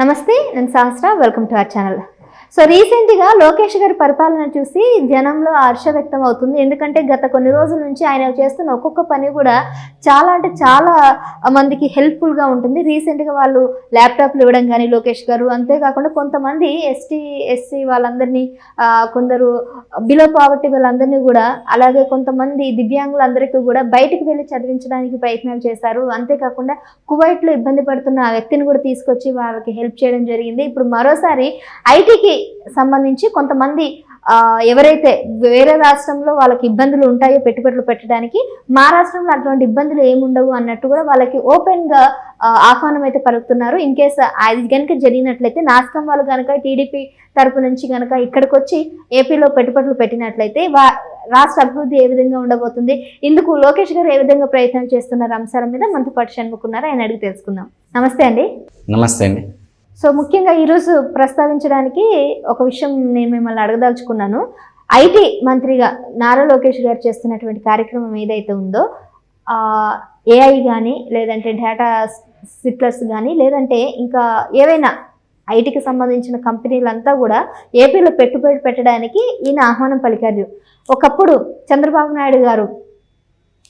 నమస్తే నేను Sahasra welcome to our channel. So రీసెంట్గా లోకేష్ గారి పరిపాలన చూసి జనంలో హర్ష వ్యక్తం అవుతుంది. ఎందుకంటే గత కొన్ని రోజుల నుంచి ఆయన చేస్తున్న ఒక్కొక్క పని కూడా చాలా అంటే చాలా మందికి హెల్ప్ఫుల్గా ఉంటుంది. రీసెంట్గా వాళ్ళు ల్యాప్టాప్లు ఇవ్వడం కానీ లోకేష్ గారు అంతేకాకుండా కొంతమంది ఎస్టీ ఎస్సీ వాళ్ళందరినీ కొందరు బిలో పావర్టీ వాళ్ళందరినీ కూడా అలాగే కొంతమంది దివ్యాంగులందరికీ కూడా బయటికి వెళ్ళి చదివించడానికి ప్రయత్నాలు చేశారు. అంతేకాకుండా కువైట్లో ఇబ్బంది పడుతున్న ఆ వ్యక్తిని కూడా తీసుకొచ్చి వాళ్ళకి హెల్ప్ చేయడం జరిగింది. ఇప్పుడు మరోసారి ఐటీకి సంబంధించి కొంతమంది ఎవరైతే వేరే రాష్ట్రంలో వాళ్ళకి ఇబ్బందులు ఉంటాయో పెట్టుబడులు పెట్టడానికి మా రాష్ట్రంలో అటువంటి ఇబ్బందులు ఏముండవు అన్నట్టు కూడా వాళ్ళకి ఓపెన్గా ఆహ్వానం అయితే పలుకుతున్నారు. ఇన్ కేస్ అది కనుక జరిగినట్లయితే నాస్కం వాళ్ళు కనుక టీడీపీ తరపు నుంచి కనుక ఇక్కడికి వచ్చి ఏపీలో పెట్టుబడులు పెట్టినట్లయితే వా రాష్ట్ర అభివృద్ధి ఏ విధంగా ఉండబోతుంది ఇందుకు లోకేష్ గారు ఏ విధంగా ప్రయత్నం చేస్తున్నారు అంశాల మీద మనతో పాటు షణ్ముకున్నారు ఆయన అడిగి తెలుసుకుందాం. నమస్తే అండి. నమస్తే అండి. సో ముఖ్యంగా ఈరోజు ప్రస్తావించడానికి ఒక విషయం నేను మిమ్మల్ని అడగదలుచుకున్నాను. ఐటీ మంత్రిగా నారా లోకేష్ గారు చేస్తున్నటువంటి కార్యక్రమం ఏదైతే ఉందో ఏఐ కానీ లేదంటే డేటా సిట్లర్స్ కానీ లేదంటే ఇంకా ఏవైనా ఐటీకి సంబంధించిన కంపెనీలంతా కూడా ఏపీలో పెట్టుబడి పెట్టడానికి ఈయన ఆహ్వానం పలికారు. ఒకప్పుడు చంద్రబాబు నాయుడు గారు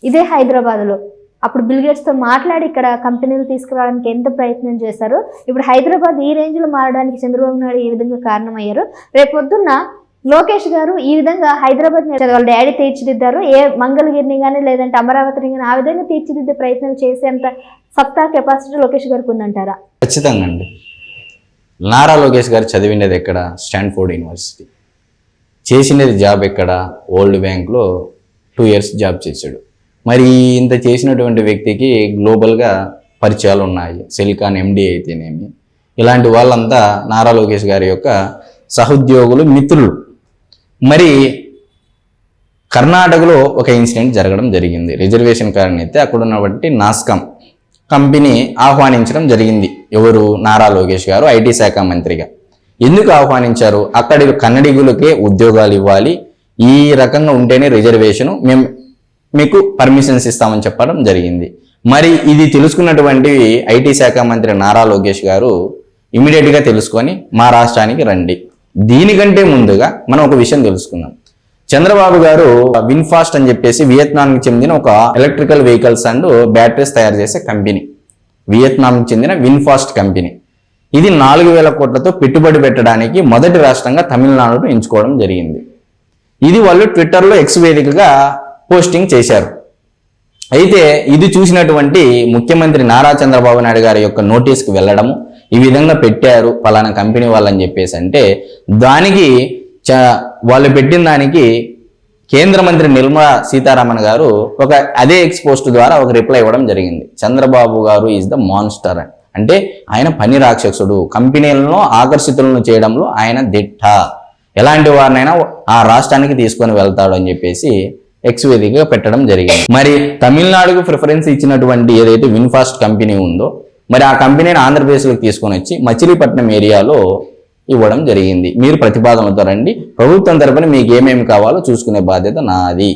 ఇదే హైదరాబాద్లో అప్పుడు బిల్గేట్స్తో మాట్లాడి ఇక్కడ కంపెనీలు తీసుకురావడానికి ఎంత ప్రయత్నం చేశారో? ఇప్పుడు హైదరాబాద్ ఈ రేంజ్లో మారడానికి చంద్రబాబు నాయుడు ఈ విధంగా కారణమయ్యారు. రేపు పొద్దున్న లోకేష్ గారు ఈ విధంగా హైదరాబాద్ వాళ్ళ డాడీ తీర్చిదిద్దారు. ఏ మంగళగిరిని కానీ లేదంటే అమరావతిని కానీ ఆ విధంగా తీర్చిదిద్దే ప్రయత్నం చేసేంత సత్తా కెపాసిటీ లోకేష్ గారికి ఉందంటారా? ఖచ్చితంగా అండి. నారా లోకేష్ గారు చదివినది ఎక్కడ? Stanford university. చేసినది జాబ్ ఎక్కడ? ఓల్డ్ బ్యాంక్లో టూ ఇయర్స్ జాబ్ చేశాడు. మరి ఇంత చేసినటువంటి వ్యక్తికి గ్లోబల్గా పరిచయాలు ఉన్నాయి. సిలికాన్ ఎండి అయితేనేమి. ఇలాంటి వాళ్ళంతా నారా లోకేష్ గారి యొక్క సహోద్యోగులు మిత్రులు. మరి కర్ణాటకలో ఒక ఇన్సిడెంట్ జరగడం జరిగింది. రిజర్వేషన్ కారణం అయితే అక్కడ ఉన్నటువంటి నాస్కాం కంపెనీ ఆహ్వానించడం జరిగింది. ఎవరు? నారా లోకేష్ గారు ఐటీ శాఖ మంత్రిగా. ఎందుకు ఆహ్వానించారు? అక్కడి కన్నడిగులకే ఉద్యోగాలు ఇవ్వాలి. ఈ రకంగా ఉంటేనే రిజర్వేషన్ మేము మీకు పర్మిషన్స్ ఇస్తామని చెప్పడం జరిగింది. మరి ఇది తెలుసుకున్నటువంటి ఐటీ శాఖ మంత్రి నారా లోకేష్ గారు ఇమీడియట్గా తెలుసుకొని మా రాష్ట్రానికి రండి. దీనికంటే ముందుగా మనం ఒక విషయం తెలుసుకుందాం. చంద్రబాబు గారు విన్ఫాస్ట్ అని చెప్పేసి వియత్నాంకి చెందిన ఒక ఎలక్ట్రికల్ వెహికల్స్ అండ్ బ్యాటరీస్ తయారు చేసే కంపెనీ. వియత్నాంకి చెందిన విన్ఫాస్ట్ కంపెనీ. ఇది నాలుగు వేల కోట్లతో పెట్టుబడి పెట్టడానికి మొదటి రాష్ట్రంగా తమిళనాడును ఎంచుకోవడం జరిగింది. ఇది వాళ్ళు ట్విట్టర్లో ఎక్స్ వేదికగా పోస్టింగ్ చేశారు. అయితే ఇది చూసినటువంటి ముఖ్యమంత్రి నారా చంద్రబాబు నాయుడు గారి యొక్క నోటీస్కి వెళ్ళడము ఈ విధంగా పెట్టారు పలానా కంపెనీ వాళ్ళని చెప్పేసి అంటే దానికి చ వాళ్ళు పెట్టిన దానికి కేంద్ర మంత్రి నిర్మలా సీతారామన్ గారు ఒక అదే ఎక్స్పోస్ట్ ద్వారా ఒక రిప్లై ఇవ్వడం జరిగింది. చంద్రబాబు గారు ఈజ్ ద మాన్స్టర్ అంటే ఆయన పని రాక్షసుడు. కంపెనీలను ఆకర్షితులను చేయడంలో ఆయన దిట్ట. ఎలాంటి వారినైనా ఆ రాష్ట్రానికి తీసుకొని వెళ్తాడు అని చెప్పేసి ఎక్స్ వేదికగా పెట్టడం జరిగింది. మరి తమిళనాడుకు ప్రిఫరెన్స్ ఇచ్చినటువంటి ఏదైతే విన్ఫాస్ట్ కంపెనీ ఉందో మరి ఆ కంపెనీని ఆంధ్రప్రదేశ్లోకి తీసుకొని వచ్చి మచిలీపట్నం ఏరియాలో ఇవ్వడం జరిగింది. మీరు ప్రతిపాదనలతో రండి. ప్రభుత్వం తరపున మీకు ఏమేమి కావాలో చూసుకునే బాధ్యత నాది.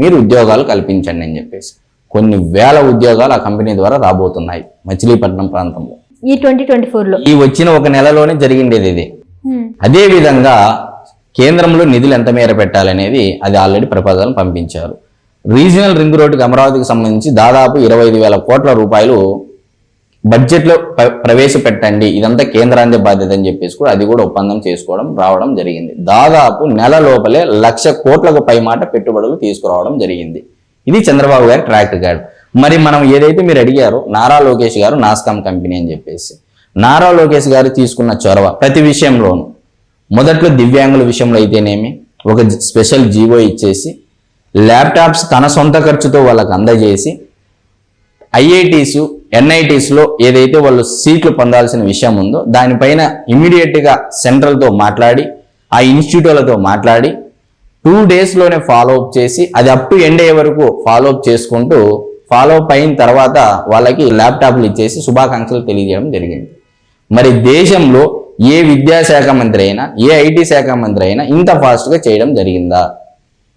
మీరు ఉద్యోగాలు కల్పించండి అని చెప్పేసి. కొన్ని వేల ఉద్యోగాలు ఆ కంపెనీ ద్వారా రాబోతున్నాయి మచిలీపట్నం ప్రాంతంలో. ఈ ట్వంటీ ట్వంటీ ఫోర్లో ఈ వచ్చిన ఒక నెలలోనే జరిగిండేది ఇది. అదే విధంగా కేంద్రంలో నిధులు ఎంత మేర పెట్టాలనేది అది ఆల్రెడీ ప్రపోజల్ పంపించారు. రీజనల్ రింగ్ రోడ్డుకి అమరావతికి సంబంధించి దాదాపు ఇరవై ఐదు వేల కోట్ల రూపాయలు బడ్జెట్లో ప్ర- ప్రవేశపెట్టండి ఇదంతా కేంద్రాందే బాధ్యత అని చెప్పేసి కూడా అది కూడా ఒప్పందం చేసుకోవడం రావడం జరిగింది. దాదాపు నెల లోపలే లక్ష కోట్లకు పై మాట పెట్టుబడులు తీసుకురావడం జరిగింది. ఇది చంద్రబాబు గారి ట్రాక్ రికార్డ్. మరి మనం ఏదైతే మీరు అడిగారో నారా లోకేష్ గారు నాస్కామ్ కంపెనీ అని చెప్పేసి. నారా లోకేష్ గారు తీసుకున్న చొరవ ప్రతి విషయంలోనూ మొదట్లో దివ్యాంగుల విషయంలో అయితేనేమి ఒక స్పెషల్ జీవో ఇచ్చేసి ల్యాప్టాప్స్ తన సొంత ఖర్చుతో వాళ్ళకి అందజేసి ఐఐటీస్ ఎన్ఐటీస్లో ఏదైతే వాళ్ళు సీట్లు పొందాల్సిన విషయం ఉందో దానిపైన ఇమీడియట్గా సెంట్రల్తో మాట్లాడి ఆ ఇన్స్టిట్యూట్లతో మాట్లాడి టూ డేస్లోనే ఫాలో అప్ చేసి అది అప్ టు ఎండ్ అయ్యే వరకు ఫాలో అప్ చేసుకుంటూ ఫాలో అప్ అయిన తర్వాత వాళ్ళకి ల్యాప్టాప్లు ఇచ్చేసి శుభాకాంక్షలు తెలియజేయడం జరిగింది. మరి దేశంలో ఏ విద్యాశాఖ మంత్రి అయినా ఏ ఐటీ శాఖ మంత్రి అయినా ఇంత ఫాస్ట్గా చేయడం జరిగిందా?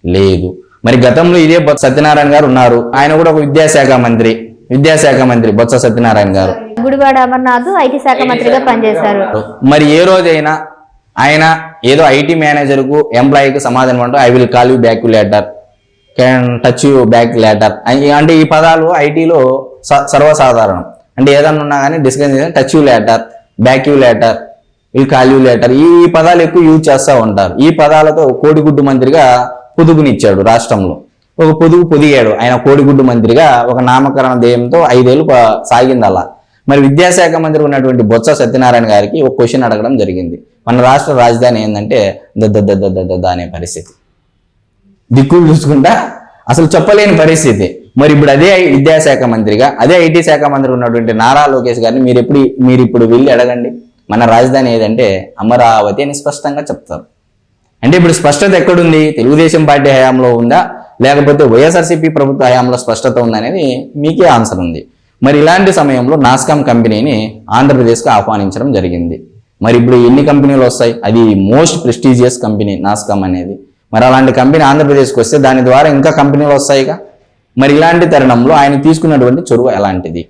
లేదు. మరి గతంలో ఇదే బొత్స సత్యనారాయణ గారు ఉన్నారు. ఆయన కూడా ఒక విద్యాశాఖ మంత్రి. విద్యాశాఖ మంత్రి బొత్స సత్యనారాయణ గారు. గుడివాడ అమర్నాథ్ ఐటీ శాఖ మంత్రిగా పనిచేశారు. మరి ఏ రోజైనా ఆయన ఏదో ఐటీ మేనేజర్కు ఎంప్లాయీకి సమాధానం అంటూ I will call you back later can touch you back later అంటే ఈ పదాలు ఐటీలో సర్వసాధారణం. అంటే ఏదన్నా ఉన్నా కానీ డిస్కస్ చేసి touch you later back you later ఈ కాల్యులేటర్ ఈ పదాలు ఎక్కువ యూజ్ చేస్తూ ఉంటారు. ఈ పదాలతో కోడిగుడ్డు మంత్రిగా పొదుగునిచ్చాడు రాష్ట్రంలో. ఒక పొదుగు పొదిగాడు. ఆయన కోడిగుడ్డు మంత్రిగా ఒక నామకరణ ధ్యేయంతో ఐదేళ్ళు సాగింది అలా మరి విద్యాశాఖ మంత్రి ఉన్నటువంటి బొత్స సత్యనారాయణ గారికి ఒక క్వశ్చన్ అడగడం జరిగింది. మన రాష్ట్ర రాజధాని ఏంటంటే దద్ద దద్ద దద్ద అనే పరిస్థితి. దిక్కులు చూసుకుంటా అసలు చెప్పలేని పరిస్థితి. మరి ఇప్పుడు అదే విద్యాశాఖ మంత్రిగా అదే ఐటీ శాఖ మంత్రి ఉన్నటువంటి నారా లోకేష్ గారిని మీరు ఎప్పుడు మీరు ఇప్పుడు వెళ్ళి అడగండి. మన రాజధాని ఏదంటే అమరావతి అని స్పష్టంగా చెప్తారు. అంటే ఇప్పుడు స్పష్టత ఎక్కడుంది? తెలుగుదేశం పార్టీ హయాంలో ఉందా? లేకపోతే వైఎస్ఆర్సీపీ ప్రభుత్వ హయాంలో స్పష్టత ఉందా అనేది మీకే ఆన్సర్ ఉంది. మరి ఇలాంటి సమయంలో నాస్కామ్ కంపెనీని ఆంధ్రప్రదేశ్కి ఆహ్వానించడం జరిగింది. మరి ఇప్పుడు ఎన్ని కంపెనీలు వస్తాయి? అది మోస్ట్ ప్రెస్టీజియస్ కంపెనీ నాస్కామ్ అనేది. మరి అలాంటి కంపెనీ ఆంధ్రప్రదేశ్కి వస్తే దాని ద్వారా ఇంకా కంపెనీలు వస్తాయిగా మరి ఇలాంటి తరుణంలో ఆయన తీసుకున్నటువంటి చొరవ ఎలాంటిది?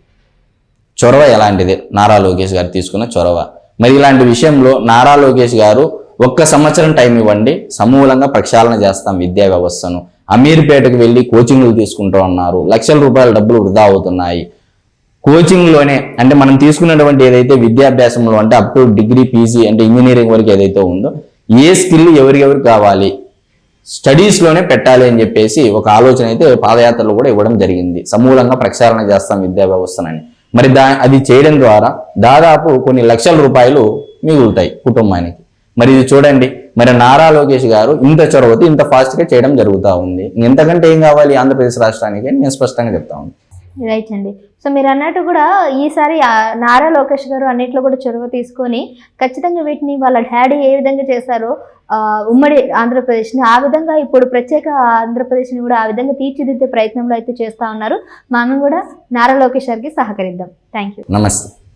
చొరవ ఎలాంటిది? నారా లోకేష్ గారు తీసుకున్న చొరవ. మరి ఇలాంటి విషయంలో నారా లోకేష్ గారు ఒక్క సంవత్సరం టైం ఇవ్వండి సమూలంగా ప్రక్షాళన చేస్తాం విద్యా వ్యవస్థను. అమీర్పేటకు వెళ్ళి కోచింగ్లు తీసుకుంటూ ఉన్నారు. లక్షల రూపాయల డబ్బులు వృధా అవుతున్నాయి. కోచింగ్లోనే అంటే మనం తీసుకున్నటువంటి ఏదైతే విద్యాభ్యాసంలో అంటే అప్ టు డిగ్రీ పీజీ అంటే ఇంజనీరింగ్ వరకు ఏదైతే ఉందో ఏ స్కిల్ ఎవరికెవరు కావాలి? స్టడీస్లోనే పెట్టాలి అని చెప్పేసి ఒక ఆలోచన అయితే పాదయాత్రలో కూడా ఇవ్వడం జరిగింది. సమూలంగా ప్రక్షాళన చేస్తాం విద్యా వ్యవస్థనని. మరి దా అది చేయడం ద్వారా దాదాపు కొన్ని లక్షల రూపాయలు మిగులుతాయి కుటుంబానికి. మరి ఇది చూడండి మరి నారా లోకేష్ గారు ఇంత చొరవతో ఇంత ఫాస్ట్గా చేయడం జరుగుతూ ఉంది. ఇంతకంటే ఏం కావాలి ఆంధ్రప్రదేశ్ రాష్ట్రానికి నేను స్పష్టంగా చెప్తా ఉంది రైట్ అండి. సో మీరు అన్నట్టు కూడా ఈసారి నారా లోకేష్ గారు అన్నిట్లో కూడా చొరవ తీసుకొని ఖచ్చితంగా వీటిని వాళ్ళ డాడీ ఏ విధంగా చేశారో ఉమ్మడి ఆంధ్రప్రదేశ్ని ఆ విధంగా ఇప్పుడు ప్రత్యేక ఆంధ్రప్రదేశ్ని కూడా ఆ విధంగా తీర్చిదిద్దే ప్రయత్నంలో అయితే చేస్తా ఉన్నారు. మనం కూడా నారా లోకేష్ గారికి సహకరిద్దాం. థ్యాంక్ యూ నమస్తే.